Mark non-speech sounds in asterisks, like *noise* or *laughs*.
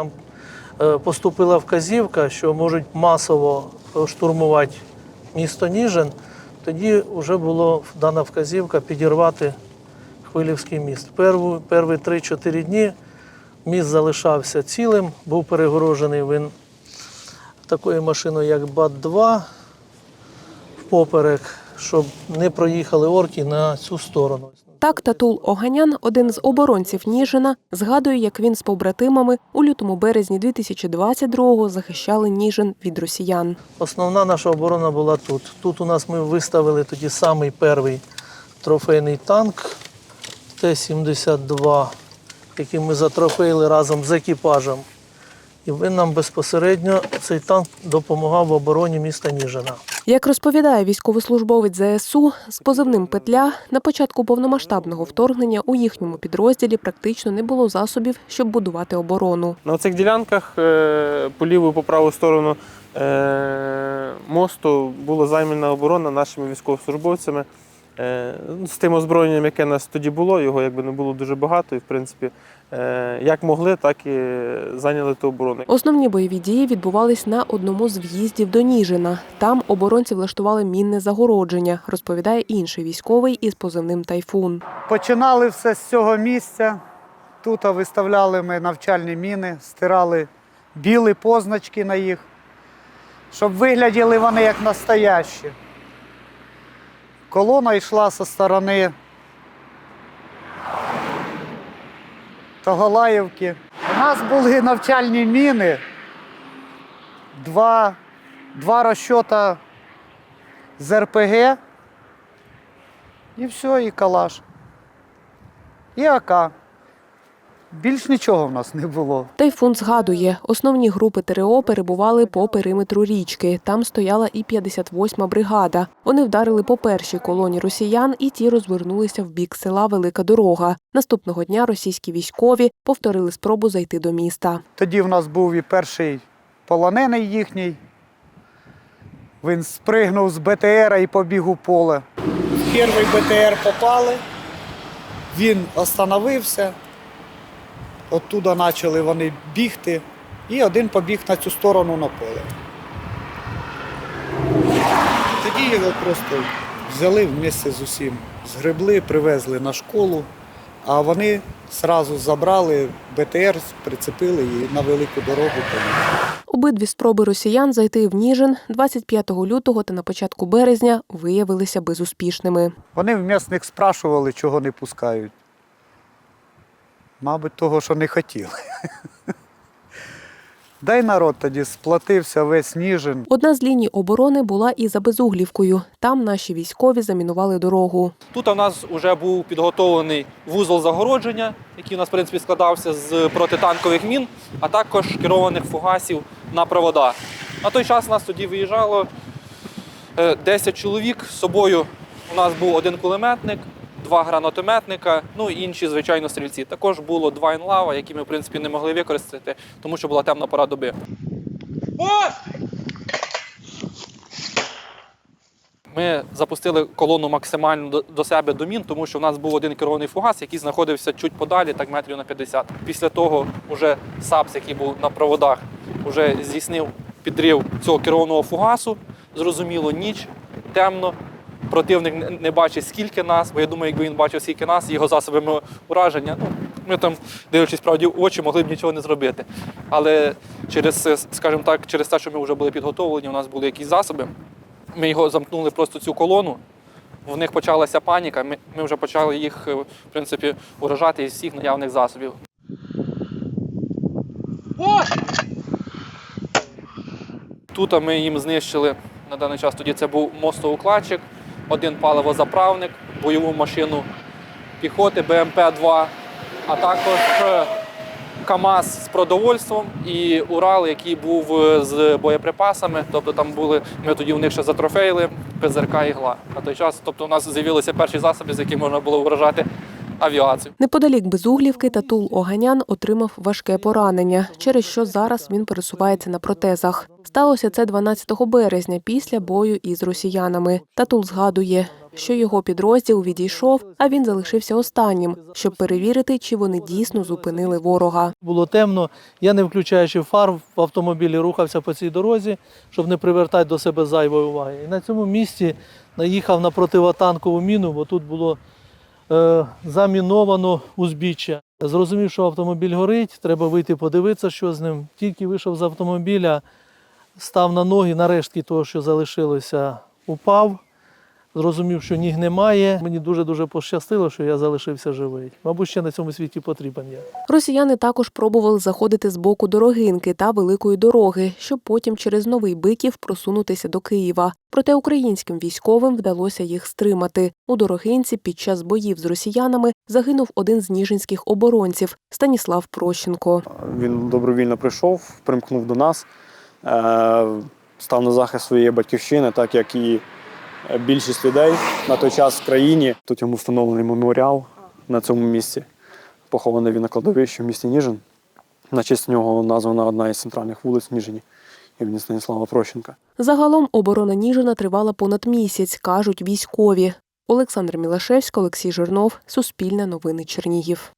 Нам е, поступила вказівка, що можуть масово штурмувати місто Ніжин. Тоді вже була дана вказівка підірвати Хвилівський міст. Перві 3-4 дні міст залишався цілим, був перегорожений він такою машиною, як БАТ-2 впоперек, щоб не проїхали орки на цю сторону. Так Татул Оганян, один з оборонців Ніжина, згадує, як він з побратимами у лютому березні 2022-го захищали Ніжин від росіян. Основна наша оборона була тут. Тут у нас ми виставили тоді самий перший трофейний танк Т-72, який ми затрофеїли разом з екіпажем. І він нам безпосередньо цей танк допомагав в обороні міста Ніжина. Як розповідає військовослужбовець ЗСУ, з позивним Петля на початку повномасштабного вторгнення у їхньому підрозділі практично не було засобів, щоб будувати оборону. На цих ділянках е, по ліву по праву сторону е, мосту була займана оборона нашими військовослужбовцями. Е, ну, З тим озброєнням, яке у нас тоді було, його якби не було дуже багато, і в принципі, е, як могли, так і зайняли ту оборону. Основні бойові дії відбувались на одному з в'їздів до Ніжина. Там оборонці влаштували мінне загородження, розповідає інший військовий із позивним Тайфун. Починали все з цього місця. Тут виставляли ми навчальні міни, стирали білі позначки на їх, щоб вигляділи вони як настоящі. Колона йшла зі сторони Тоголаївки. У нас були навчальні міни, два, два розчота з РПГ і все, і калаш. І АК. Більш нічого в нас не було. Тайфун згадує, основні групи ТРО перебували по периметру річки. Там стояла і 58-ма бригада. Вони вдарили по першій колоні росіян, і ті розвернулися в бік села Велика Дорога. Наступного дня російські військові повторили спробу зайти до міста. Тоді в нас був і перший полонений їхній. Він спригнув з БТРа і побіг у поле. В перший БТР попали, він остановився. Оттуда почали вони бігти, і один побіг на цю сторону на поле. Тоді його просто взяли вместе з усім, згребли, привезли на школу, а вони одразу забрали БТР, прицепили і на велику дорогу поїхали. Обидві спроби росіян зайти в Ніжин 25 лютого та на початку березня виявилися безуспішними. Вони в місних спрашували, чого не пускають. Мабуть, того, що не хотіли. *laughs* Дай народ тоді сплатився весь Ніжин. Одна з ліній оборони була і за Безуглівкою. Там наші військові замінували дорогу. Тут у нас вже був підготовлений вузол загородження, який у нас в принципі складався з протитанкових мін, а також керованих фугасів на провода. На той час у нас тоді виїжджало е, 10 чоловік. З собою у нас був один кулеметник, два гранатометника, ну і інші, звичайно, стрільці. Також було два інлава, які ми в принципі не могли використати, тому що була темна пора доби. Ми запустили колону максимально до- себе до мін, тому що в нас був один керований фугас, який знаходився чуть подалі, так метрів на 50. Після того вже САПС, який був на проводах, вже здійснив підрив цього керованого фугасу. Зрозуміло, ніч, темно. Противник не- бачить, скільки нас, бо я думаю, якби він бачив, скільки нас, його засобами ураження, ну, ми там, дивлячись правді в очі, могли б нічого не зробити. Але через, е, скажімо так, через те, що ми вже були підготовлені, у нас були якісь засоби, ми його замкнули просто цю колону. В них почалася паніка. Ми, ми вже почали їх, е, в принципі, уражати із всіх наявних засобів. Тут ми їм знищили на даний час. Тоді це був мостоукладчик, один паливозаправник, бойову машину піхоти БМП-2, а також е, КАМАЗ з продовольством і Урал, який був е, з боєприпасами. Тобто там були, ми тоді у них ще затрофеїли ПЗРК ігла. На той час, тобто у нас з'явилися перші засоби, з яких можна було вражати авіацію. Неподалік Безуглівки Татул Оганян отримав важке поранення, через що зараз він пересувається на протезах. Сталося це 12 березня після бою із росіянами. Татул згадує, що його підрозділ відійшов, а він залишився останнім, щоб перевірити, чи вони дійсно зупинили ворога. Було темно. Я, не включаючи фар, в автомобілі рухався по цій дорозі, щоб не привертати до себе зайвої уваги. І на цьому місці наїхав на противотанкову міну, бо тут було заміновано узбіччя. Зрозумів, що автомобіль горить, треба вийти подивитися, що з ним. Тільки вийшов з автомобіля, став на ноги, на рештки того, що залишилося, упав. Зрозумів, що ніг немає. Мені дуже-дуже пощастило, що я залишився живий. Мабуть, ще на цьому світі потрібен я. Росіяни також пробували заходити з боку Дорогинки та Великої дороги, щоб потім через новий биків просунутися до Києва. Проте українським військовим вдалося їх стримати. У Дорогинці під час боїв з росіянами загинув один з ніжинських оборонців Станіслав Прощенко. Він добровільно прийшов, примкнув до нас, е, став на захист своєї батьківщини, так як і більшість людей на той час в країні. Тут йому встановлений меморіал на цьому місці. Похований він на кладовищі в місті Ніжин. На честь нього названа одна із центральних вулиць Ніжині імені Станіслава Прощенка. Загалом оборона Ніжина тривала понад місяць, кажуть військові. Олександр Мілашевський, Олексій Жирнов, Суспільне новини Чернігів.